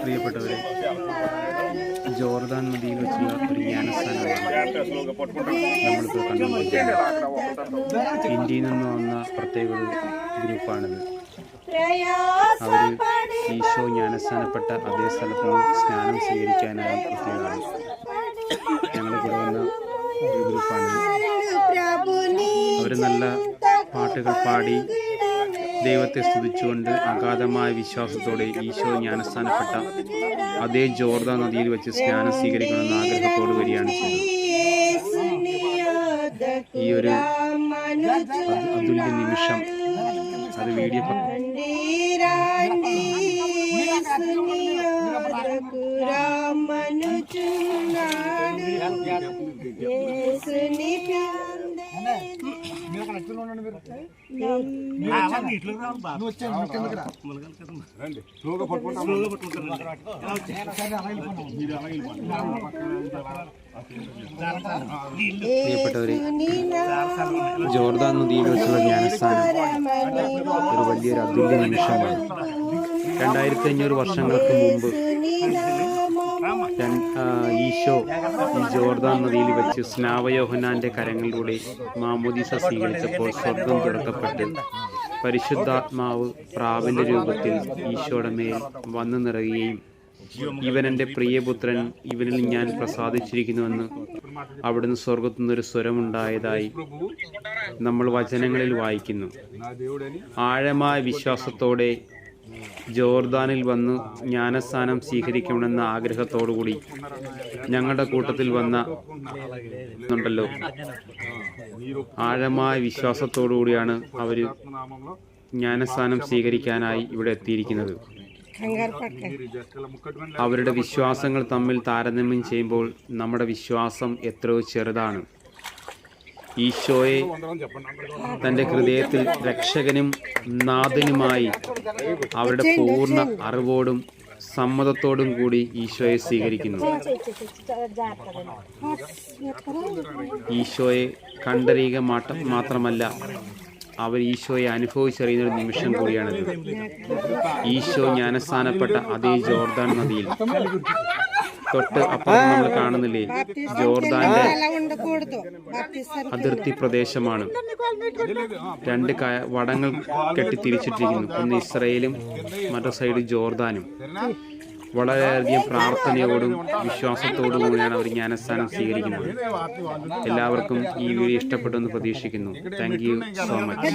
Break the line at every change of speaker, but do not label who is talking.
പ്രിയപ്പെട്ടവരെ ജോർദാൻ നദിയിൽ വെച്ചുള്ള ഒരു ജ്ഞാനസ്ഥാനമാണ് ഇന്ത്യയിൽ നിന്ന് വന്ന പ്രത്യേക ഒരു ഗ്രൂപ്പാണിത്. അവർ ഈശോ ജ്ഞാനസ്ഥാനപ്പെട്ട അതേ സ്ഥലത്ത് നിന്ന് സ്നാനം സ്വീകരിക്കാനായി എത്തിയതാണ്. ഞങ്ങളുടെ കൂടെ വന്ന ഒരു ഗ്രൂപ്പാണിത്. അവർ നല്ല പാട്ടുകൾ പാടി ദൈവത്തെ സ്തുതിച്ചുകൊണ്ട് അഗാധമായ വിശ്വാസത്തോടെ ഈശോ ജ്ഞാനസ്ഥാനപ്പെട്ട അതേ ജോർദ നദിയിൽ വെച്ച് സ്നാനം സ്വീകരിക്കണമെന്ന ആഗ്രഹത്തോട് വരികയാണ് ഈ ഒരു അത് അതുല്യ നിമിഷം അത് വീഡിയോ പ- പ്രിയപ്പെട്ടവരെ ജോർദാൻ നദിയിൽ വെച്ചുള്ള ജ്ഞാനസ്ഥാനം ഒരു വലിയൊരു അതുല്യ നിമിഷമാണ്. രണ്ടായിരത്തി അഞ്ഞൂറ് വർഷങ്ങൾക്ക് മുമ്പ് ഈശോ ഈ ജോർദാൻ നദിയിൽ വെച്ച് സ്നാവയോഹനാന്റെ കരങ്ങളിലൂടെ മാമോദീസ സ്വീകരിച്ചപ്പോൾ സ്വർഗം തുറക്കപ്പെട്ട് പരിശുദ്ധാത്മാവ് പ്രാവിന്റെ രൂപത്തിൽ ഈശോയുടെ മേൽ വന്നു നിറയുകയും ഇവൻ എന്റെ പ്രിയപുത്രൻ ഇവനിൽ ഞാൻ പ്രസാദിച്ചിരിക്കുന്നുവെന്ന് അവിടുന്ന് സ്വർഗത്തു നിന്നൊരു സ്വരമുണ്ടായതായി നമ്മൾ വചനങ്ങളിൽ വായിക്കുന്നു. ആഴമായ വിശ്വാസത്തോടെ ജോർദാനിൽ വന്ന് ജ്ഞാനസ്ഥാനം സ്വീകരിക്കണമെന്ന ആഗ്രഹത്തോടുകൂടി ഞങ്ങളുടെ കൂട്ടത്തിൽ വന്ന ഉണ്ടല്ലോ. ആഴമായ വിശ്വാസത്തോടുകൂടിയാണ് അവർ ജ്ഞാനസ്ഥാനം സ്വീകരിക്കാനായി ഇവിടെ എത്തിയിരിക്കുന്നത്. അവരുടെ വിശ്വാസങ്ങൾ തമ്മിൽ താരതമ്യം ചെയ്യുമ്പോൾ നമ്മുടെ വിശ്വാസം എത്രയോ ചെറുതാണ്. ഈശോയെ തന്റെ ഹൃദയത്തിൽ രക്ഷകനും നാഥനുമായി അവരുടെ പൂർണ അറിവോടും സമ്മതത്തോടും കൂടി ഈശോയെ സ്വീകരിക്കുന്നു. ഈശോയെ കണ്ടറിയുക മാട്ടം മാത്രമല്ല അവർ ഈശോയെ അനുഭവിച്ചറിയുന്ന ഒരു നിമിഷം കൂടിയാണിത്. ഈശോ ജ്ഞാനസ്ഥാനപ്പെട്ട അതേ ജോർദാൻ നദിയിൽ തൊട്ട് അപ്പുറം നമ്മൾ കാണുന്നില്ലേ? ജോർദാന്റെ അതിർത്തി പ്രദേശമാണ്. രണ്ട് വടങ്ങൾ കെട്ടി തിരിച്ചിട്ടിരിക്കുന്നു ഒന്ന് ഇസ്രയേലും മറ്റേ സൈഡ് ജോർദാനും. വളരെയധികം പ്രാർത്ഥനയോടും വിശ്വാസത്തോടും കൂടിയാണ് അവർ ജ്ഞാനസ്ഥാനം സ്വീകരിക്കുന്നത്. എല്ലാവർക്കും ഈ വീഡിയോ ഇഷ്ടപ്പെട്ടു എന്ന് പ്രതീക്ഷിക്കുന്നു താങ്ക് യു സോ മച്ച്